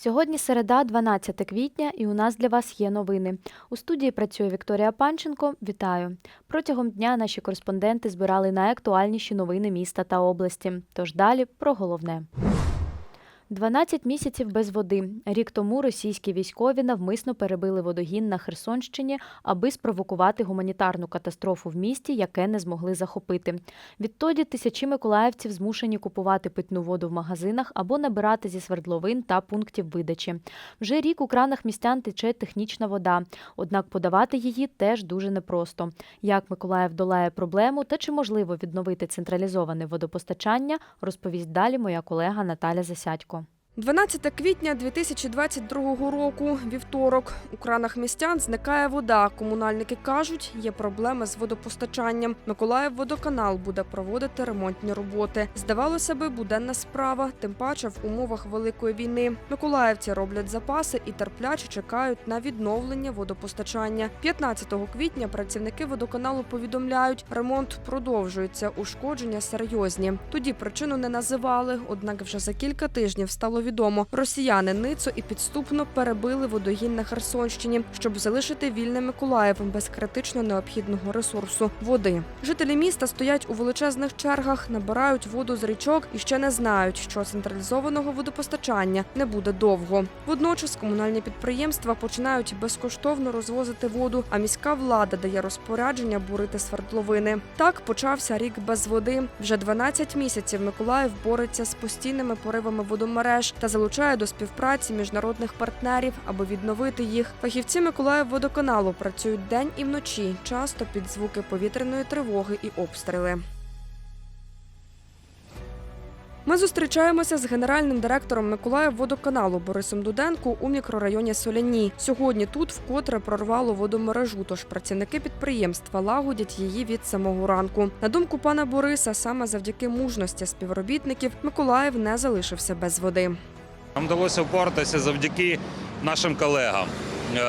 Сьогодні середа, 12 квітня, і у нас для вас є новини. У студії працює Вікторія Панченко. Вітаю! Протягом дня наші кореспонденти збирали найактуальніші новини міста та області. Тож далі про головне. 12 місяців без води. Рік тому російські військові навмисно перебили водогін на Херсонщині, аби спровокувати гуманітарну катастрофу в місті, яке не змогли захопити. Відтоді тисячі миколаївців змушені купувати питну воду в магазинах або набирати зі свердловин та пунктів видачі. Вже рік у кранах містян тече технічна вода, однак подавати її теж дуже непросто. Як Миколаїв долає проблему та чи можливо відновити централізоване водопостачання, розповість далі моя колега Наталя Засядько. 12 квітня 2022 року, вівторок. У кранах містян зникає вода. Комунальники кажуть, є проблеми з водопостачанням. Миколаїв водоканал буде проводити ремонтні роботи. Здавалося би, буденна справа, тим паче в умовах великої війни. Миколаївці роблять запаси і терпляче чекають на відновлення водопостачання. 15 квітня працівники водоканалу повідомляють, ремонт продовжується, ушкодження серйозні. Тоді причину не називали, однак вже за кілька тижнів стало відомо, росіяни ницо і підступно перебили водогін на Херсонщині, щоб залишити вільним Миколаїв без критично необхідного ресурсу води. Жителі міста стоять у величезних чергах, набирають воду з річок і ще не знають, що централізованого водопостачання не буде довго. Водночас комунальні підприємства починають безкоштовно розвозити воду, а міська влада дає розпорядження бурити свердловини. Так почався рік без води. Вже 12 місяців Миколаїв бореться з постійними поривами водомереж та залучає до співпраці міжнародних партнерів, аби відновити їх. Фахівці Миколаївводоканалу працюють день і вночі, часто під звуки повітряної тривоги і обстріли. Ми зустрічаємося з генеральним директором Миколаївводоканалу Борисом Дуденко у мікрорайоні Соляні. Сьогодні тут вкотре прорвало водомережу, тож працівники підприємства лагодять її від самого ранку. На думку пана Бориса, саме завдяки мужності співробітників Миколаїв не залишився без води. Нам вдалося впоратися завдяки нашим колегам е,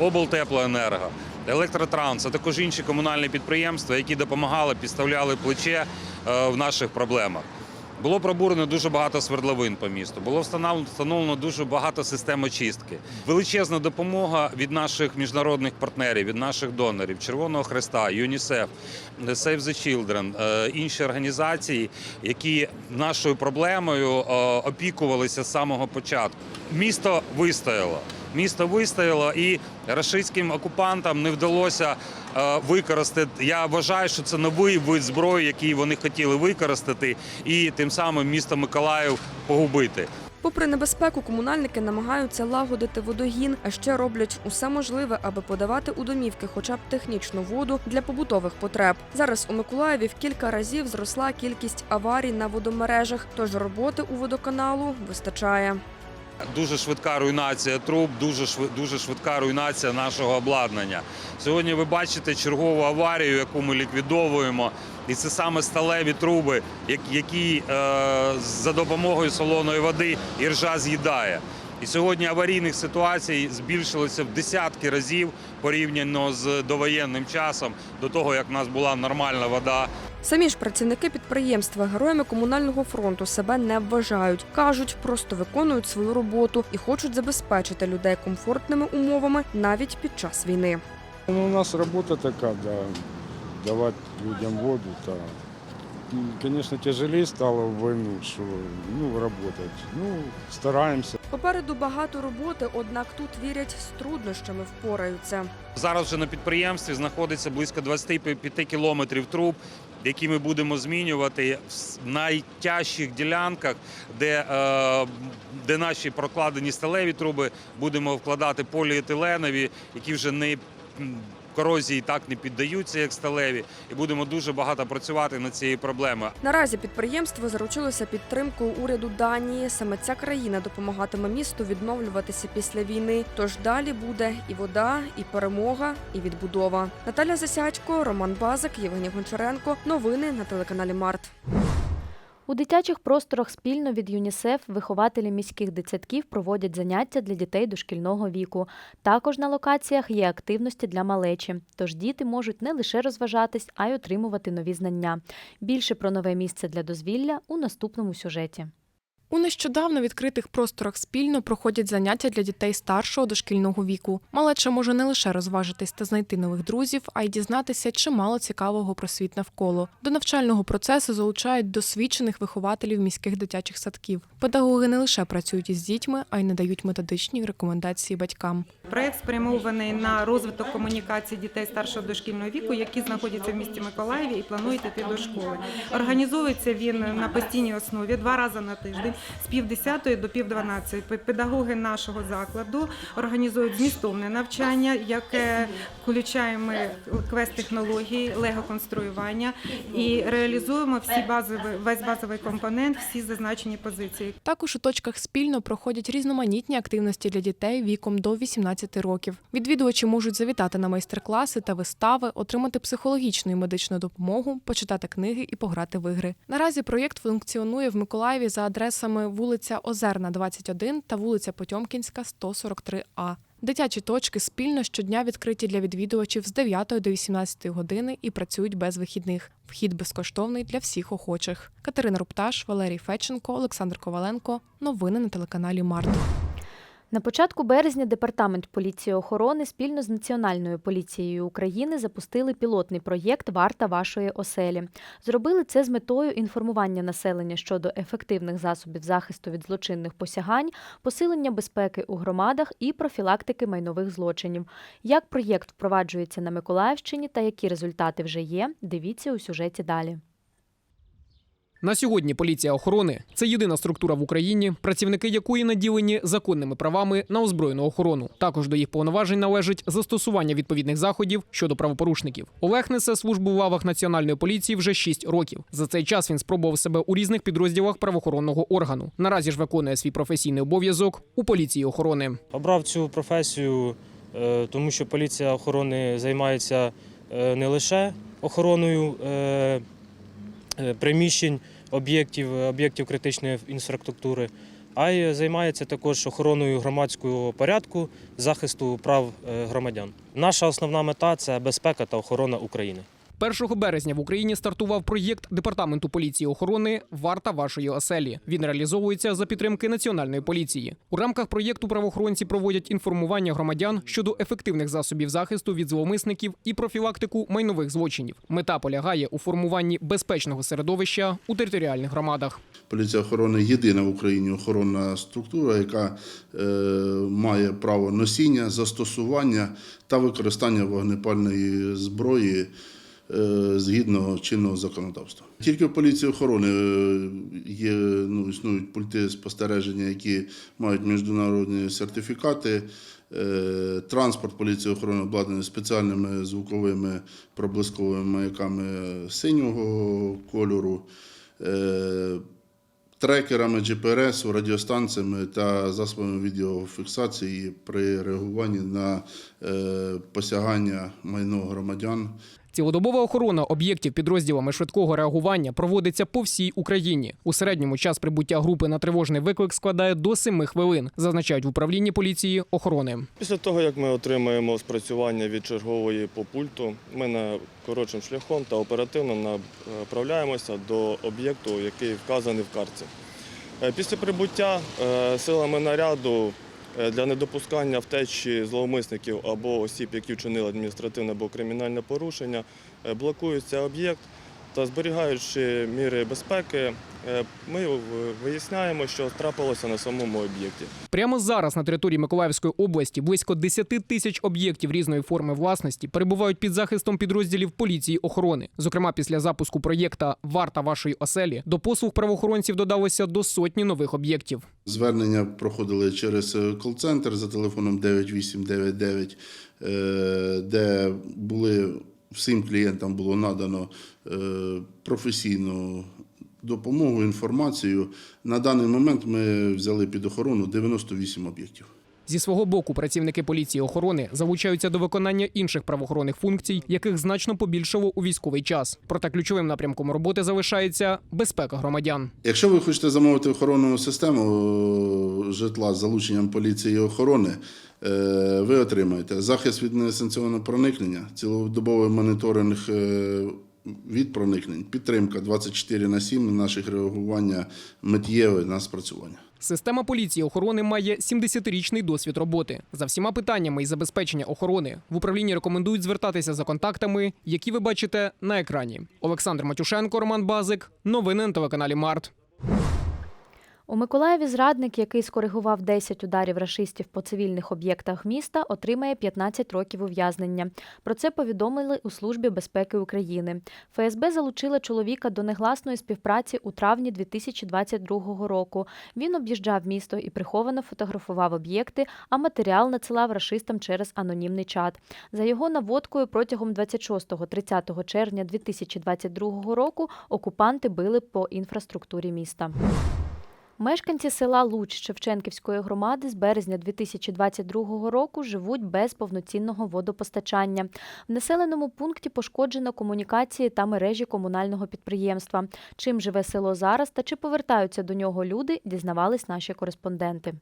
облтеплоенерго, електротранс, а також інші комунальні підприємства, які допомагали, підставляли плече е, в наших проблемах. Було пробурено дуже багато свердловин по місту. Було встановлено дуже багато систем очистки. Величезна допомога від наших міжнародних партнерів, від наших донорів, Червоного Хреста, ЮНІСЕФ, Save the Children, е, інші організації, які нашою проблемою е, опікувалися з самого початку. Місто вистояло. Місто вистояло, і рашистським окупантам не вдалося е, використати. Я вважаю, що це новий вид зброї, який вони хотіли використати, і тим самим місто Миколаїв погубити. Попри небезпеку, комунальники намагаються лагодити водогін, а ще роблять усе можливе, аби подавати у домівки хоча б технічну воду для побутових потреб. Зараз у Миколаєві в кілька разів зросла кількість аварій на водомережах, тож роботи у водоканалу вистачає. Дуже швидка руйнація труб, дуже дуже швидка руйнація нашого обладнання. Сьогодні ви бачите чергову аварію, яку ми ліквідовуємо. І це саме сталеві труби, які е, за допомогою солоної води іржа з'їдає. І сьогодні аварійних ситуацій збільшилося в десятки разів порівняно з довоєнним часом, до того як в нас була нормальна вода. Самі ж працівники підприємства героями комунального фронту себе не вважають. кажуть, просто виконують свою роботу і хочуть забезпечити людей комфортними умовами навіть під час війни. Ну, у нас робота така, да, давати людям воду. Та, конечно, тяжелее стало в війну, що ну, работать. Ну, стараємося. Попереду багато роботи, однак тут вірять, з труднощами впораються. Зараз вже на підприємстві знаходиться близько 25 кілометрів труб, які ми будемо змінювати в найтяжчих ділянках, де, е, де наші прокладені сталеві труби, будемо вкладати поліетиленові, які вже не корозії так не піддаються, як сталеві, і будемо дуже багато працювати над цією проблемою. Наразі підприємство заручилося підтримкою уряду Данії. Саме ця країна допомагатиме місту відновлюватися після війни. Тож далі буде і вода, і перемога, і відбудова. Наталя Засядько, Роман Базик, Євгеній Гончаренко. Новини на телеканалі Март. У дитячих просторах спільно від ЮНІСЕФ вихователі міських дитсадків проводять заняття для дітей дошкільного віку. Також на локаціях є активності для малечі, тож діти можуть не лише розважатись, а й отримувати нові знання. Більше про нове місце для дозвілля у наступному сюжеті. У нещодавно відкритих просторах спільно проходять заняття для дітей старшого дошкільного віку. Малеча може не лише розважитись та знайти нових друзів, а й дізнатися чимало цікавого про світ навколо. До навчального процесу залучають досвідчених вихователів міських дитячих садків. Педагоги не лише працюють із дітьми, а й надають методичні рекомендації батькам. Проект спрямований на розвиток комунікації дітей старшого дошкільного віку, які знаходяться в місті Миколаєві і планують йти до школи. Організовується він на постійній основі два рази на тиждень з пів десятої до пів дванадцятої. Педагоги нашого закладу організують змістовне навчання, яке включає ми квест-технології, лего-конструювання і реалізуємо всі базові весь базовий компонент, всі зазначені позиції. Також у точках спільно проходять різноманітні активності для дітей віком до 18 років. Відвідувачі можуть завітати на майстер-класи та вистави, отримати психологічну і медичну допомогу, почитати книги і пограти в ігри. Наразі проєкт функціонує в Миколаєві за адресами вулиця Озерна, 21 та вулиця Потьомкінська, 143А. Дитячі точки спільно щодня відкриті для відвідувачів з 9 до 18 години і працюють без вихідних. Вхід безкоштовний для всіх охочих. Катерина Рупташ, Валерій Феченко, Олександр Коваленко. Новини на телеканалі Март. На початку березня департамент поліції охорони спільно з Національною поліцією України запустили пілотний проєкт Варта вашої оселі. Зробили це з метою інформування населення щодо ефективних засобів захисту від злочинних посягань, посилення безпеки у громадах і профілактики майнових злочинів. Як проєкт впроваджується на Миколаївщині та які результати вже є, дивіться у сюжеті далі. На сьогодні поліція охорони це єдина структура в Україні, працівники якої наділені законними правами на озброєну охорону. Також до їх повноважень належить застосування відповідних заходів щодо правопорушників. Олег несе службу в лавах національної поліції вже 6 років. За цей час він спробував себе у різних підрозділах правоохоронного органу. Наразі ж виконує свій професійний обов'язок у поліції охорони. Обрав цю професію, е, тому що поліція охорони займається е, не лише охороною е, приміщень, об'єктів, об'єктів критичної інфраструктури, а й займається також охороною громадського порядку, захисту прав е, громадян. Наша основна мета це безпека та охорона України. 1 березня в Україні стартував проєкт департаменту поліції охорони Варта вашої оселі. Він реалізовується за підтримки національної поліції. У рамках проєкту правоохоронці проводять інформування громадян щодо ефективних засобів захисту від зловмисників і профілактику майнових злочинів. Мета полягає у формуванні безпечного середовища у територіальних громадах. Поліція охорони єдина в Україні охоронна структура, яка е, має право носіння, застосування та використання вогнепальної зброї згідно чинного законодавства. Тільки в поліції охорони е, є ну, існують пульти спостереження, які мають міжнародні сертифікати. Е, Транспорт поліції охорони обладнаний спеціальними звуковими проблисковими маяками синього кольору. Е, трекерами GPRS, радіостанціями та засобами відеофіксації при реагуванні на е, посягання майно громадян. Цілодобова охорона об'єктів підрозділами швидкого реагування проводиться по всій Україні. У середньому час прибуття групи на тривожний виклик складає до 7 хвилин, зазначають в управлінні поліції охорони. Після того, як ми отримаємо спрацювання від чергової по пульту, ми на коротшим шляхом та оперативно направляємося до об'єкту, який вказаний в картці. Е, Після прибуття е, силами наряду для недопускання втечі зловмисників або осіб, які вчинили адміністративне або кримінальне порушення, е, блокується об'єкт та зберігаючи міри безпеки, е, ми виясняємо, що трапилося на самому об'єкті. Прямо зараз на території Миколаївської області близько 10 тисяч об'єктів різної форми власності перебувають під захистом підрозділів поліції охорони. Зокрема, після запуску проєкта Варта вашої оселі до послуг правоохоронців додалося до сотні нових об'єктів. Звернення проходили через е, кол-центр за телефоном 9899, е, де були всім клієнтам було надано е, професійну допомогу, інформацію. На даний момент ми взяли під охорону 98 об'єктів. Зі свого боку, працівники поліції охорони залучаються до виконання інших правоохоронних функцій, яких значно побільшало у військовий час. Проте ключовим напрямком роботи залишається безпека громадян. Якщо ви хочете замовити охоронну систему е, житла з залученням поліції і охорони, е, ви отримаєте захист від несанкціонного проникнення, цілодобовий моніторинг е, від проникнень. Підтримка 24 на 7 наших реагування миттєве на спрацювання. Система поліції охорони має 70-річний досвід роботи. За всіма питаннями і забезпечення охорони в управлінні рекомендують звертатися за контактами, які ви бачите на екрані. Олександр Матюшенко, Роман Базик. Новини на телеканалі Март. У Миколаєві зрадник, який скоригував 10 ударів рашистів по цивільних об'єктах міста, отримає 15 років ув'язнення. Про це повідомили у Службі безпеки України. ФСБ залучила чоловіка до негласної співпраці у травні 2022 року. Він об'їжджав місто і приховано фотографував об'єкти, а матеріал надсилав рашистам через анонімний чат. За його наводкою протягом 26-30 червня 2022 року окупанти били по інфраструктурі міста. Мешканці села Луч Шевченківської громади з березня 2022 року живуть без повноцінного водопостачання. В населеному пункті пошкоджено комунікації та мережі комунального підприємства. Чим живе село зараз та чи повертаються до нього люди, дізнавались наші кореспонденти.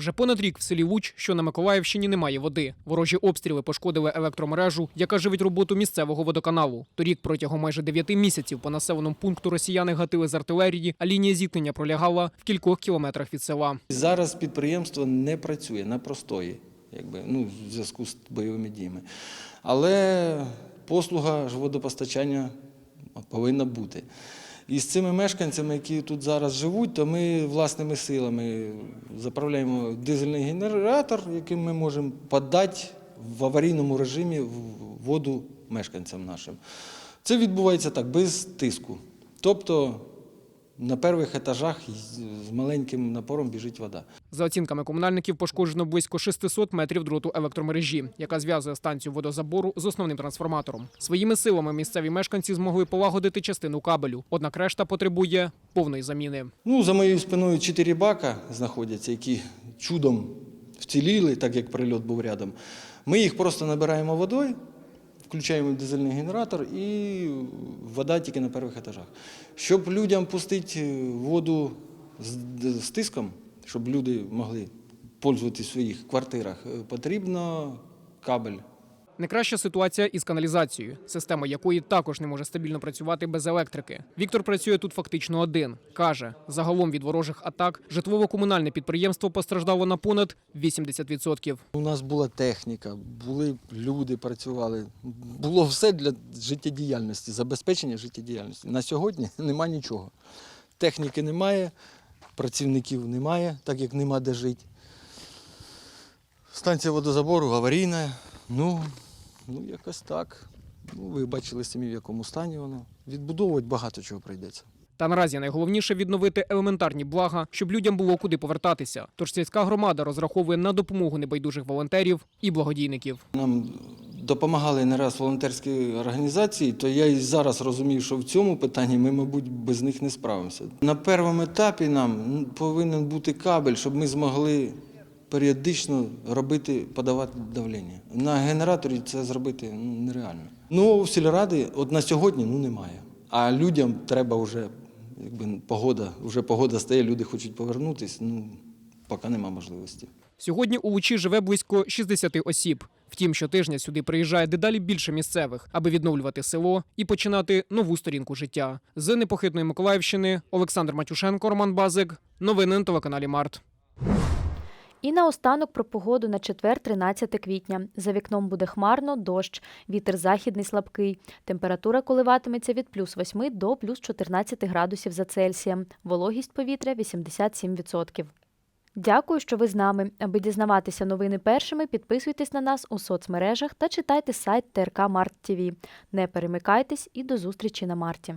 Вже понад рік в селі Луч, що на Миколаївщині, немає води. Ворожі обстріли пошкодили електромережу, яка живить роботу місцевого водоканалу. Торік протягом майже дев'яти місяців по населеному пункту росіяни гатили з артилерії, а лінія зіткнення пролягала в кількох кілометрах від села. Зараз підприємство не працює на простої, якби, ну, в зв'язку з бойовими діями. Але послуга ж водопостачання повинна бути. І з цими мешканцями, які тут зараз живуть, то ми власними силами заправляємо дизельний генератор, яким ми можемо подати в аварійному режимі воду мешканцям нашим. Це відбувається так, без тиску. Тобто на перших етажах з маленьким напором біжить вода. За оцінками комунальників, пошкоджено близько 600 метрів дроту електромережі, яка зв'язує станцію водозабору з основним трансформатором. Своїми силами місцеві мешканці змогли полагодити частину кабелю, однак решта потребує повної заміни. Ну, за моєю спиною чотири бака знаходяться, які чудом вціліли, так як прильот був рядом. Ми їх просто набираємо водою, включаємо дизельний генератор і вода тільки на перших етажах. Щоб людям пустити воду з, тиском, щоб люди могли пользуватися в своїх квартирах, потрібно кабель. Найкраща ситуація із каналізацією, система якої також не може стабільно працювати без електрики. Віктор працює тут фактично один. Каже, загалом від ворожих атак житлово-комунальне підприємство постраждало на понад 80%. У нас була техніка, були люди, працювали. Було все для життєдіяльності, забезпечення життєдіяльності. На сьогодні нема нічого. Техніки немає, працівників немає, так як нема де жити. Станція водозабору аварійна. Ну, ну якось так. Ну, ви бачили самі, в якому стані воно. Відбудовувати багато чого прийдеться. Та наразі найголовніше відновити елементарні блага, щоб людям було куди повертатися. Тож сільська громада розраховує на допомогу небайдужих волонтерів і благодійників. Нам допомагали не раз волонтерські організації, то я і зараз розумію, що в цьому питанні ми, мабуть, без них не справимося. На першому етапі нам ну, повинен бути кабель, щоб ми змогли періодично робити, подавати давлення. На генераторі це зробити ну, нереально. Ну, в сільради от на сьогодні ну, немає. А людям треба вже, якби погода, вже погода стає, люди хочуть повернутися, ну, поки нема можливості. Сьогодні у Лучі живе близько 60 осіб. Втім, щотижня сюди приїжджає дедалі більше місцевих, аби відновлювати село і починати нову сторінку життя. З непохитної Миколаївщини Олександр Матюшенко, Роман Базик. Новини на телеканалі Март. І наостанок про погоду на четвер, 13 квітня. За вікном буде хмарно, дощ, вітер західний слабкий. Температура коливатиметься від плюс 8 до плюс 14 градусів за Цельсієм. Вологість повітря 87%. Дякую, що ви з нами. Аби дізнаватися новини першими, підписуйтесь на нас у соцмережах та читайте сайт ТРК Март ТВ. Не перемикайтесь і до зустрічі на Марті.